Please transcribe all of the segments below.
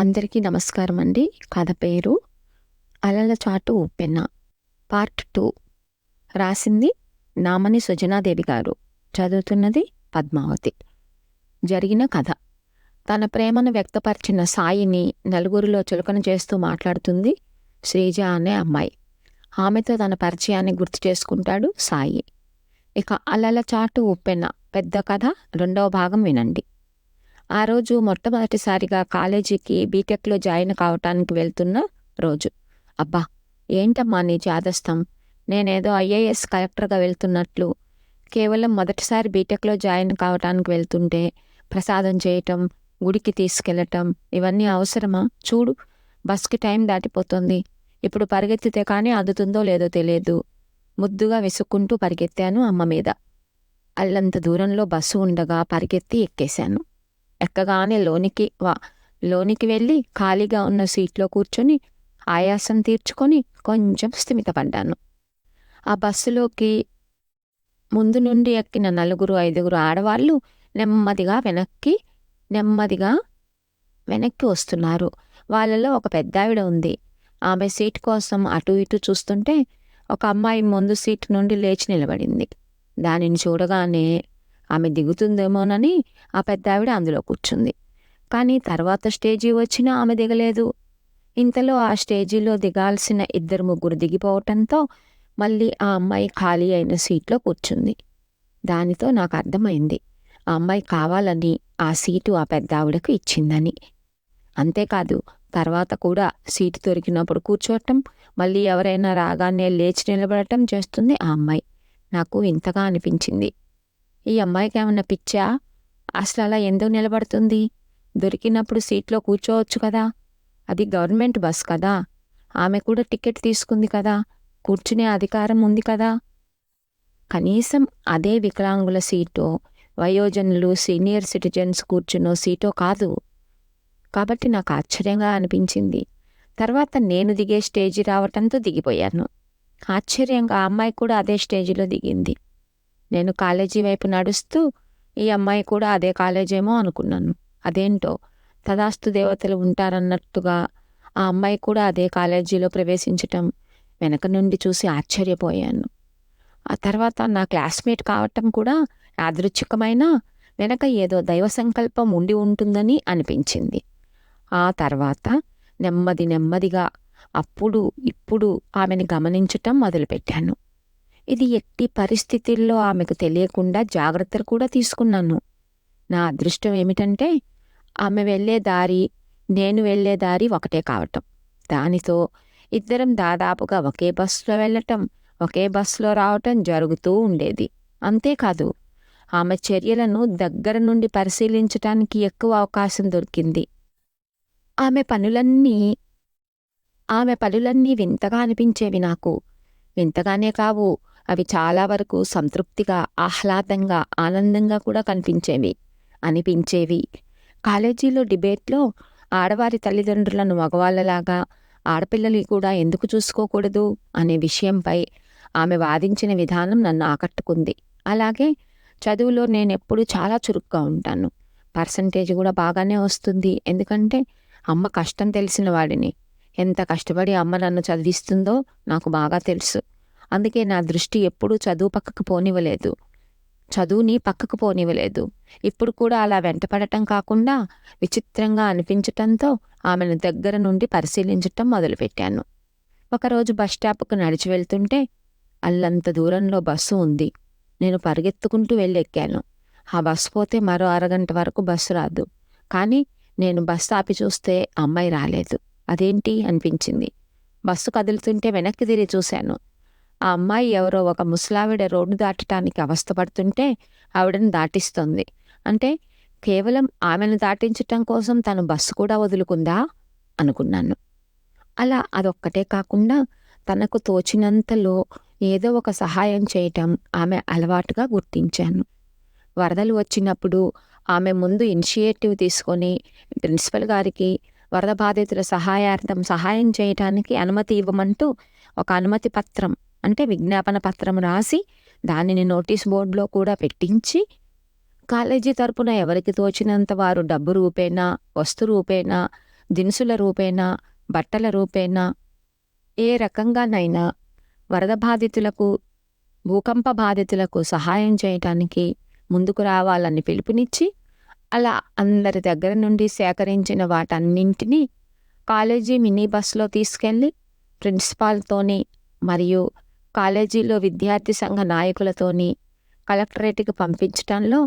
అందరికీ నమస్కారం అండి కథ పేరు అలల చాటు ఉప్పెన్న పార్ట్ టూ. రాసింది నామని సుజనాదేవి గారు. చదువుతున్నది పద్మావతి. జరిగిన కథ. తన ప్రేమను వ్యక్తపరిచిన సాయిని నలుగురిలో చులకన చేస్తూ మాట్లాడుతుంది శ్రీజ అనే అమ్మాయి. ఆమెతో తన పరిచయాన్ని గుర్తు చేసుకుంటాడు సాయి. ఇక అలల చాటు ఉప్పెన్న పెద్ద కథ రెండవ భాగం వినండి. ఆ రోజు మొట్టమొదటిసారిగా కాలేజీకి బీటెక్లో జాయిన్ కావటానికి వెళ్తున్న రోజు. అబ్బా! ఏంటమ్మా నీ జాదస్తం? నేనేదో ఐఏఎస్ కలెక్టర్గా వెళ్తున్నట్లు. కేవలం మొదటిసారి బీటెక్లో జాయిన్ కావటానికి వెళ్తుంటే ప్రసాదం చేయటం గుడికి తీసుకెళ్ళటం ఇవన్నీ అవసరమా? చూడు బస్కి టైం దాటిపోతుంది. ఇప్పుడు పరిగెత్తితే కానీ అందుతుందో లేదో తెలియదు. ముద్దుగా విసుక్కుంటూ పరిగెత్తాను అమ్మ మీద. అల్లంత దూరంలో బస్సు ఉండగా పరిగెత్తి ఎక్కేశాను. ఎక్కగానే లోనికి వా లోనికి వెళ్ళి ఖాళీగా ఉన్న సీట్లో కూర్చొని ఆయాసం తీర్చుకొని కొంచెం స్థిమితపడ్డాను. ఆ బస్సులోకి ముందు నుండి ఎక్కిన నలుగురు ఐదుగురు ఆడవాళ్ళు నెమ్మదిగా వెనక్కి నెమ్మదిగా వెనక్కి వస్తున్నారు. వాళ్ళలో ఒక పెద్దావిడ ఉంది. ఆమె సీట్ కోసం అటు ఇటు చూస్తుంటే ఒక అమ్మాయి ముందు సీట్ నుండి లేచి నిలబడింది. దానిని చూడగానే ఆమె దిగుతుందేమోనని ఆ పెద్దావిడ అందులో కూర్చుంది. కానీ తర్వాత స్టేజీ వచ్చినా ఆమె దిగలేదు. ఇంతలో ఆ స్టేజీలో దిగాల్సిన ఇద్దరు ముగ్గురు దిగిపోవటంతో మళ్ళీ ఆ అమ్మాయి ఖాళీ అయిన సీట్లో కూర్చుంది. దానితో నాకు అర్థమైంది. ఆ అమ్మాయి కావాలని ఆ సీటు ఆ పెద్దావిడకు ఇచ్చిందని. అంతేకాదు తర్వాత కూడా సీటు దొరికినప్పుడు కూర్చోవటం మళ్ళీ ఎవరైనా రాగానే లేచి నిలబడటం చేస్తుంది ఆ అమ్మాయి. నాకు ఇంతగా అనిపించింది. ఈ అమ్మాయికి ఏమన్నా పిచ్చా? అసలు అలా ఎందుకు నిలబడుతుంది? దొరికినప్పుడు సీట్లో కూర్చోవచ్చు కదా. అది గవర్నమెంట్ బస్ కదా. ఆమె కూడా టికెట్ తీసుకుంది కదా. కూర్చునే అధికారం ఉంది కదా. కనీసం అదే వికలాంగుల సీటో వయోజనులు సీనియర్ సిటిజన్స్ కూర్చునో సీటో కాదు. కాబట్టి నాకు ఆశ్చర్యంగా అనిపించింది. తర్వాత నేను దిగే స్టేజి రావటంతో దిగిపోయాను. ఆశ్చర్యంగా ఆ అమ్మాయి కూడా అదే స్టేజిలో దిగింది. నేను కాలేజీ వైపు నడుస్తూ ఈ అమ్మాయి కూడా అదే కాలేజేమో అనుకున్నాను. అదేంటో? తదాస్తు దేవతలు ఉంటారన్నట్టుగా ఆ అమ్మాయి కూడా అదే కాలేజీలో ప్రవేశించటం వెనక నుండి చూసి ఆశ్చర్యపోయాను. ఆ తర్వాత నా క్లాస్మేట్ కావటం కూడా యాదృచ్ఛికమైన వెనక ఏదో దైవ సంకల్పం ఉండి ఉంటుందని అనిపించింది. ఆ తర్వాత నెమ్మది నెమ్మదిగా అప్పుడు ఇప్పుడు ఆమెను గమనించటం మొదలుపెట్టాను. ఇది ఎట్టి పరిస్థితుల్లో ఆమెకు తెలియకుండా జాగ్రత్తలు కూడా తీసుకున్నాను. నా అదృష్టం ఏమిటంటే ఆమె వెళ్ళే దారి నేను వెళ్ళే దారి ఒకటే కావటం. దానితో ఇద్దరం దాదాపుగా ఒకే బస్సులో వెళ్ళటం ఒకే బస్సులో రావటం జరుగుతూ ఉండేది. అంతేకాదు ఆమె చర్యలను దగ్గర నుండి పరిశీలించటానికి ఎక్కువ అవకాశం దొరికింది. ఆమె పనులన్నీ ఆమె పనులన్నీ వింతగా అనిపించేవి నాకు. వింతగానే కావు. అవి చాలా వరకు సంతృప్తిగా ఆహ్లాదంగా ఆనందంగా కూడా కనిపించేవి అనిపించేవి. కాలేజీలో డిబేట్లో ఆడవారి తల్లిదండ్రులను మగవాళ్ళలాగా ఆడపిల్లలు కూడా ఎందుకు చూసుకోకూడదు అనే విషయంపై ఆమె వాదించిన విధానం నన్ను ఆకట్టుకుంది. అలాగే చదువులో నేను ఎప్పుడు చాలా చురుగ్గా ఉంటాను. పర్సంటేజ్ కూడా బాగానే వస్తుంది. ఎందుకంటే అమ్మ కష్టం తెలిసిన వాడిని. ఎంత కష్టపడి అమ్మ నన్ను చదివిస్తుందో నాకు బాగా తెలుసు. అందుకే నా దృష్టి ఎప్పుడూ చదువు పక్కకు పోనివ్వలేదు. చదువుని పక్కకు పోనివ్వలేదు. ఇప్పుడు కూడా అలా వెంటపడటం కాకుండా విచిత్రంగా అనిపించటంతో ఆమెను దగ్గర నుండి పరిశీలించటం మొదలుపెట్టాను. ఒకరోజు బస్ స్టాప్కు నడిచి వెళ్తుంటే అల్లంత దూరంలో బస్సు ఉంది. నేను పరిగెత్తుకుంటూ వెళ్ళెక్కాను. ఆ బస్సు పోతే మరో అరగంట వరకు బస్సు రాదు. కానీ నేను బస్సు ఆపి చూస్తే అమ్మాయి రాలేదు. అదేంటి? అనిపించింది. బస్సు కదులుతుంటే వెనక్కి తిరిగి చూశాను. ఆ అమ్మాయి ఎవరో ఒక ముసలావిడ రోడ్డు దాటటానికి అవస్థపడుతుంటే ఆవిడను దాటిస్తుంది. అంటే కేవలం ఆమెను దాటించటం కోసం తను బస్సు కూడా వదులుకుందా? అనుకున్నాను. అలా అదొక్కటే కాకుండా తనకు తోచినంతలో ఏదో ఒక సహాయం చేయటం ఆమె అలవాటుగా గుర్తించాను. వరదలు వచ్చినప్పుడు ఆమె ముందు ఇనిషియేటివ్ తీసుకొని ప్రిన్సిపల్ గారికి వరద బాధితుల సహాయార్థం సహాయం చేయటానికి అనుమతి ఇవ్వమంటూ ఒక అనుమతి పత్రం అంటే విజ్ఞాపన పత్రం రాసి దానిని నోటీస్ బోర్డులో కూడా పెట్టించి కాలేజీ తరపున ఎవరికి తోచినంత వారు డబ్బు రూపేనా వస్తు రూపేనా దినుసుల రూపేణా బట్టల రూపేణా ఏ రకంగానైనా వరద బాధితులకు భూకంప బాధితులకు సహాయం చేయటానికి ముందుకు రావాలని పిలుపునిచ్చి అలా అందరి దగ్గర నుండి సేకరించిన వాటన్నింటినీ కాలేజీ మినీ బస్సులో తీసుకెళ్ళి ప్రిన్సిపాల్తోని మరియు కాలేజీలో విద్యార్థి సంఘ నాయకులతోని కలెక్టరేట్కి పంపించటంలో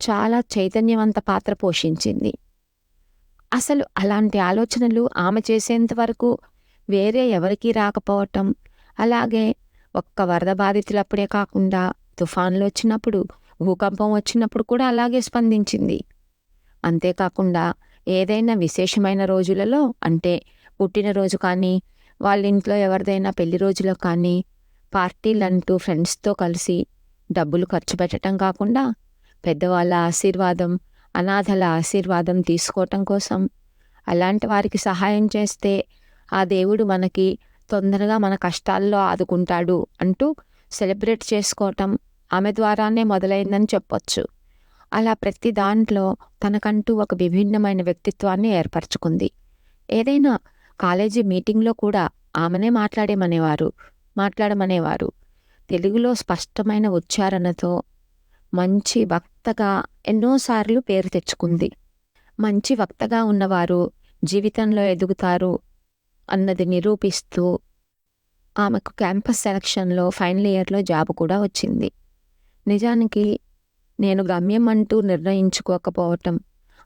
చాలా చైతన్యవంత పాత్ర పోషించింది. అసలు అలాంటి ఆలోచనలు ఆమె చేసేంత వరకు వేరే ఎవరికీ రాకపోవటం అలాగే ఒక్క వరద బాధితులప్పుడే కాకుండా తుఫాన్లు వచ్చినప్పుడు భూకంపం వచ్చినప్పుడు కూడా అలాగే స్పందించింది. అంతేకాకుండా ఏదైనా విశేషమైన రోజులలో అంటే పుట్టినరోజు కానీ వాళ్ళ ఇంట్లో ఎవరిదైనా పెళ్ళి రోజులో కానీ పార్టీలంటూ ఫ్రెండ్స్తో కలిసి డబ్బులు ఖర్చు పెట్టడం కాకుండా పెద్దవాళ్ళ ఆశీర్వాదం అనాథల ఆశీర్వాదం తీసుకోవటం కోసం అలాంటి వారికి సహాయం చేస్తే ఆ దేవుడు మనకి తొందరగా మన కష్టాల్లో ఆదుకుంటాడు అంటూ సెలబ్రేట్ చేసుకోవటం ఆమె ద్వారానే మొదలైందని చెప్పొచ్చు. అలా ప్రతి దాంట్లో తనకంటూ ఒక విభిన్నమైన వ్యక్తిత్వాన్ని ఏర్పరచుకుంది. ఏదైనా కాలేజీ మీటింగ్లో కూడా ఆమెనే మాట్లాడేమనేవారు. మాట్లాడమనేవారు. తెలుగులో స్పష్టమైన ఉచ్చారణతో మంచి వక్తగా ఎన్నోసార్లు పేరు తెచ్చుకుంది. మంచి వక్తగా ఉన్నవారు జీవితంలో ఎదుగుతారు అన్నది నిరూపిస్తూ ఆమెకు క్యాంపస్ సెలక్షన్లో ఫైనల్ ఇయర్లో జాబ్ కూడా వచ్చింది. నిజానికి నేను గమ్యం అంటూ నిర్ణయించుకోకపోవటం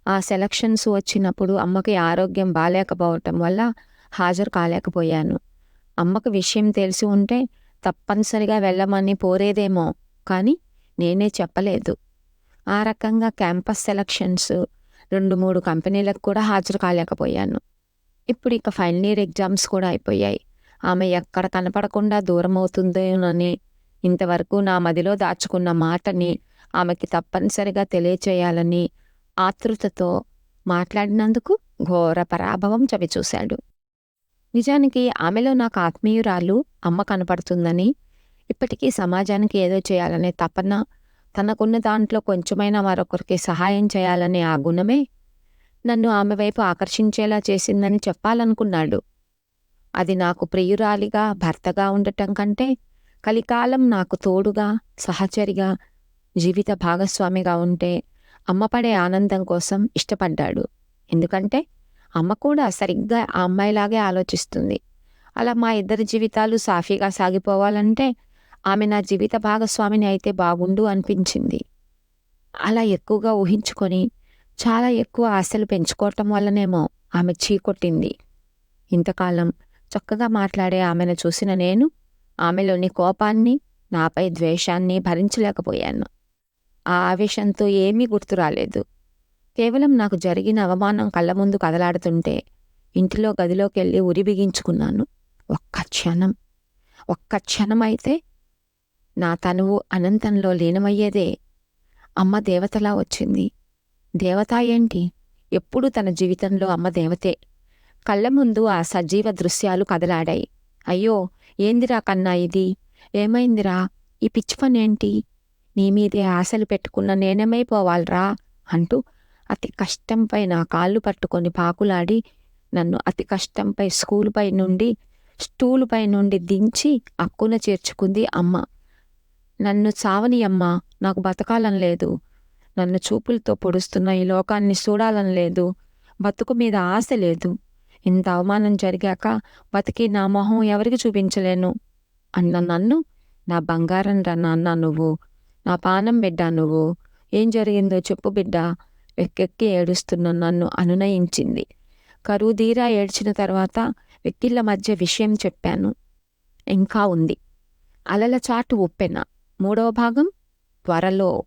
ఆ సెలక్షన్స్ వచ్చినప్పుడు అమ్మకి ఆరోగ్యం బాగాలేకపోవటం వల్ల హాజరు కాలేకపోయాను. అమ్మకు విషయం తెలిసి ఉంటే తప్పనిసరిగా వెళ్ళమని పోరేదేమో కానీ నేనే చెప్పలేదు. ఆ రకంగా క్యాంపస్ సెలక్షన్స్ రెండు మూడు కంపెనీలకు కూడా హాజరు కాలేకపోయాను. ఇప్పుడు ఇక ఫైనల్ ఇయర్ ఎగ్జామ్స్ కూడా అయిపోయాయి. ఆమె ఎక్కడ కనపడకుండా దూరం అవుతుందేనని ఇంతవరకు నా మదిలో దాచుకున్న మాటని ఆమెకి తప్పనిసరిగా తెలియచేయాలని ఆతృతతో మాట్లాడినందుకు ఘోర పరాభవం చవిచూశాడు. నిజానికి ఆమెలో నాకు ఆత్మీయురాలు అమ్మ కనపడుతుందని ఇప్పటికీ సమాజానికి ఏదో చేయాలనే తపన తనకున్న దాంట్లో కొంచెమైనా మరొకరికి సహాయం చేయాలనే ఆ గుణమే నన్ను ఆమె వైపు ఆకర్షించేలా చేసిందని చెప్పాలనుకున్నాడు. అది నాకు ప్రియురాలిగా భర్తగా ఉండటం కంటే కలికాలం నాకు తోడుగా సహచరిగా జీవిత భాగస్వామిగా ఉంటే అమ్మపడే ఆనందం కోసం ఇష్టపడ్డాడు. ఎందుకంటే అమ్మ కూడా సరిగ్గా ఆ అమ్మాయిలాగే ఆలోచిస్తుంది. అలా మా ఇద్దరి జీవితాలు సాఫీగా సాగిపోవాలంటే ఆమె నా జీవిత భాగస్వామిని అయితే బాగుండు అనిపించింది. అలా ఎక్కువగా ఊహించుకొని చాలా ఎక్కువ ఆశలు పెంచుకోవటం వల్లనేమో ఆమె చీకొట్టింది. ఇంతకాలం చక్కగా మాట్లాడే ఆమెను చూసిన నేను ఆమెలోని కోపాన్ని నాపై ద్వేషాన్ని భరించలేకపోయాను. ఆ ఆవేశంతో ఏమీ గుర్తు రాలేదు కేవలం నాకు జరిగిన అవమానం కళ్ళ ముందు కదలాడుతుంటే ఇంటిలో గదిలోకి వెళ్ళి ఉరి బిగించుకున్నాను. ఒక్క క్షణం. ఒక్క క్షణం అయితే నా తనువు అనంతంలో లీనమయ్యేదే. అమ్మ దేవతలా వచ్చింది. దేవత ఏంటి? ఎప్పుడు తన జీవితంలో అమ్మ దేవతే. కళ్ళ ముందు ఆ సజీవ దృశ్యాలు కదలాడాయి. అయ్యో ఏందిరా కన్నా ఇది? ఏమైందిరా? ఈ పిచ్చి పనేంటి? నీ మీదే ఆశలు పెట్టుకున్న నేనేమైపోవాలరా? అంటూ అతి కష్టంపై నా కాళ్ళు పట్టుకొని పాకులాడి నన్ను అతి కష్టంపై స్కూలుపై నుండి స్టూలుపై నుండి దించి అక్కున చేర్చుకుంది అమ్మ. నన్ను చావని అమ్మ నాకు బతకాలని లేదు. నన్ను చూపులతో పొడుస్తున్న ఈ లోకాన్ని చూడాలని లేదు. బతుకు మీద ఆశ లేదు. ఇంత అవమానం జరిగాక బతికి నా మొహం ఎవరికి చూపించలేను? అన్న నన్ను నా బంగారం రా నాన్న నువ్వు నా పానం బిడ్డ నువ్వు. ఏం జరిగిందో చెప్పు బిడ్డ. వెక్కెక్కి ఏడుస్తున్న నన్ను అనునయించింది. కరువుదీరా ఏడ్చిన తర్వాత వెక్కిళ్ళ మధ్య విషయం చెప్పాను. ఇంకా ఉంది. అలల చాటు ఉప్పెన మూడవ భాగం. త్వరలో.